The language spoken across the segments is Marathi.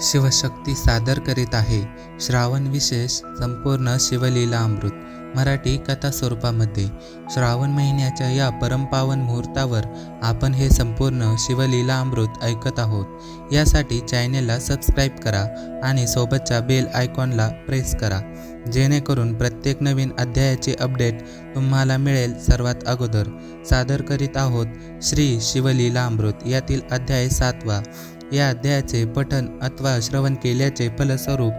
शिवशक्ती सादर करीत आहे. श्रावण विशेष संपूर्ण शिवलीला अमृत. मराठी कथा स्वरूपामध्ये श्रावण महिन्याच्या या परमपावन मुहूर्तावर आपण हे संपूर्ण शिवलीला अमृत ऐकत आहोत. यासाठी चॅनेलला सबस्क्राईब करा आणि सोबतच्या बेल आयकॉनला प्रेस करा. जेणेकरून प्रत्येक नवीन अध्यायाचे अपडेट तुम्हाला मिळेल सर्वात अगोदर. सादर करीत आहोत श्री शिवलीलामृत यातील अध्याय सातवा. या अध्यायाचे पठन अथवा श्रवण केल्याचे फलस्वरूप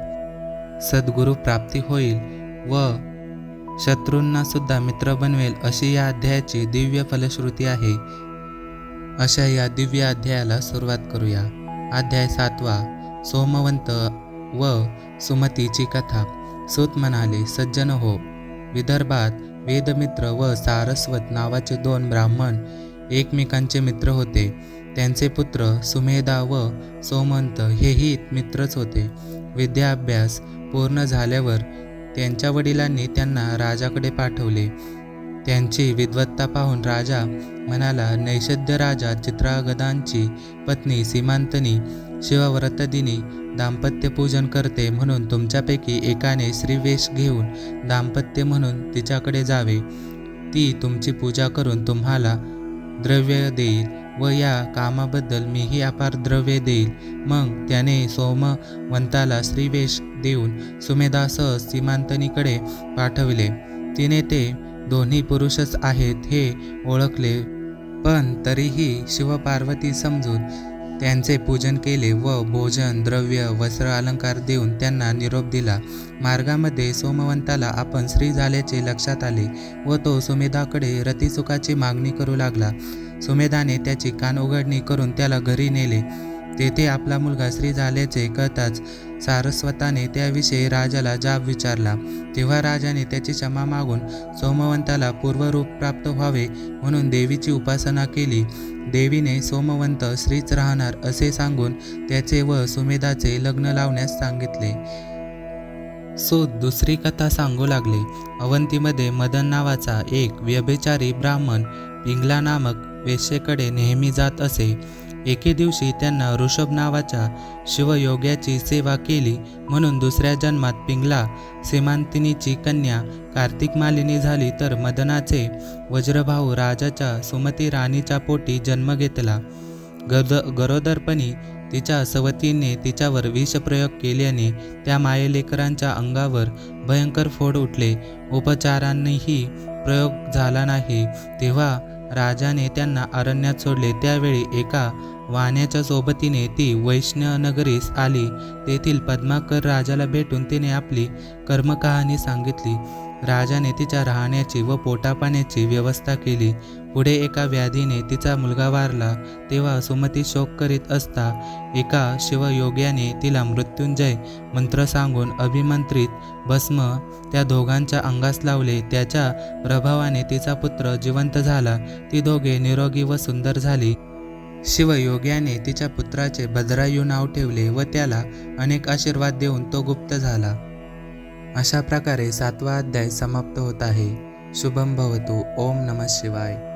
सद्गुरू प्राप्ती होईल व शत्रूंना सुद्धा मित्र बनवेल अशी या अध्यायाची दिव्य फलश्रुती आहे. अशा या दिव्य अध्यायाला सुरुवात करूया. अध्याय सातवा. सोमवंत व सुमतीची कथा. सूत म्हणाले सज्जन हो. विदर्भात वेदमित्र व सारस्वत नावाचे दोन ब्राह्मण एकमेकांचे मित्र होते. त्यांचे पुत्र सुमेधा व सोमंत हेही मित्रच होते. विद्याभ्यास पूर्ण झाल्यावर त्यांच्या वडिलांनी त्यांना राजाकडे पाठवले. त्यांची विद्वत्ता पाहून राजा म्हणाला नैषध्य राजा चित्रागदांची पत्नी सीमांतनी शिवव्रतदिनी दाम्पत्य पूजन करते म्हणून तुमच्यापैकी एकाने श्रीवेश घेऊन दाम्पत्य म्हणून तिच्याकडे जावे. ती तुमची पूजा करून तुम्हाला द्रव्य देईल व या कामाबद्दल मीही अपार द्रव्य देईल. मग त्याने सोमवंताला श्रीवेश देऊन सुमेधासह सीमांतनीकडे पाठविले. तिने ते दोन्ही पुरुषच आहेत हे ओळखले. पण तरीही शिवपार्वती समजून त्यांचे पूजन केले व भोजन द्रव्य वस्त्र अलंकार देऊन त्यांना निरोप दिला. मार्गामध्ये सोमवंताला आपण स्त्री झाल्याचे लक्षात आले व तो सुमेधाकडे रतिसुखाची मागणी करू लागला. सुमेधाने त्याची कान उघडणी करून त्याला घरी नेले. तेथे आपला मुलगा स्त्री झाल्याचे कळताच सारस्वताने त्याविषयी राजाला जाब विचारला. तेव्हा राजाने त्याची क्षमा मागून सोमवंताला पूर्वरूप प्राप्त व्हावे म्हणून देवीची उपासना केली. देवीने सोमवंत श्रीच राहणार असे सांगून त्याचे व सुमेधाचे लग्न लावण्यास सांगितले. सो दुसरी कथा सांगू लागले. अवंतीमध्ये मदन नावाचा एक व्यभिचारी ब्राह्मण पिंगला नामक वेश्येकडे नेहमी जात असे. एके दिवशी त्यांना ऋषभ नावाच्या शिवयोग्याची सेवा केली म्हणून दुसऱ्या जन्मात पिंगला सीमांतिनीची कन्या कार्तिक मालिनी झाली तर मदनाचे वज्रभाऊ राजाच्या सुमती राणीच्या पोटी जन्म घेतला. गद गरोदरपणी तिच्या सवतीने तिच्यावर विषप्रयोग केल्याने त्या मायलेकरांच्या अंगावर भयंकर फोड उठले. उपचारांनीही प्रयोग झाला नाही. तेव्हा राजाने त्यांना अरण्यात सोडले. त्यावेळी एका वाण्याच्या सोबतीने ती वैष्णवनगरीस आली. तेथील पद्माकर राजाला भेटून तिने आपली कर्मकहाणी सांगितली. राजाने तिच्या राहण्याची व पोटापाण्याची व्यवस्था केली. पुढे एका व्याधीने तिचा मुलगा वारला तेव्हा सुमती शोक करीत असता एका शिवयोग्याने तिला मृत्युंजय मंत्र सांगून अभिमंत्रित भस्म त्या दोघांच्या अंगास लावले. त्याच्या प्रभावाने तिचा पुत्र जिवंत झाला. ती दोघे निरोगी व सुंदर झाली. शिवयोग्याने तिच्या पुत्राचे भद्रायू नाव ठेवले व त्याला अनेक आशीर्वाद देऊन तो गुप्त झाला. अशा प्रकारे सातवा अध्याय समाप्त होत आहे. शुभम भवतो. ओम नमः शिवाय.